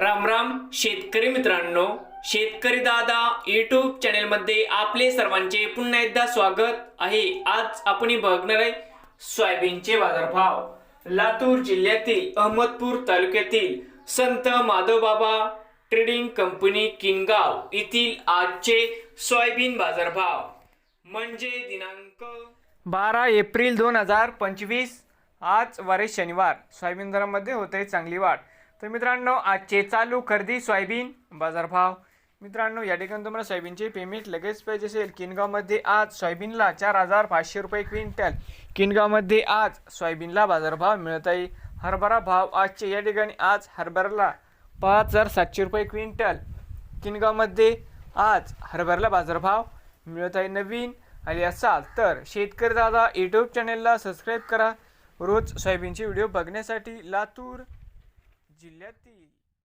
राम राम शेतकरी मित्रांनो. शेतकरी दादा यूट्यूब चॅनेलमध्ये आपले सर्वांचे पुन्हा एकदा स्वागत आहे. आज आपण बघणार आहे सोयाबीनचे बाजारभाव. लातूर जिल्ह्यातील अहमदपूर तालुक्यातील संत माधवबाबा ट्रेडिंग कंपनी किनगाव येथील आजचे सोयाबीन बाजारभाव. म्हणजे दिनांक बारा एप्रिल दोन हजार पंचवीस. आज वारे शनिवार. सोयाबीन दरामध्ये होते चांगली वाढ. तर मित्रांनो आजचे चालू खरेदी सोयाबीन बाजारभाव. मित्रांनो या ठिकाणी तुम्हाला सोयाबीनचे पेमेंट लगेच पाहिजे असेल. किनगावमध्ये आज सोयाबीनला चार हजार पाचशे रुपये क्विंटल. किनगावमध्ये आज सोयाबीनला बाजारभाव मिळत आहे. हरभरा भाव आजचे या ठिकाणी आज हरभराला पाच हजार सातशे रुपये क्विंटल. किनगावमध्ये आज हरभऱ्याला बाजारभाव मिळत आहे नवीन आले असाल तर शेतकरी दादा यूट्यूब चॅनेलला सबस्क्राईब करा. रोज सोयाबीनचे व्हिडिओ बघण्यासाठी लातूर जिल्ह्यातील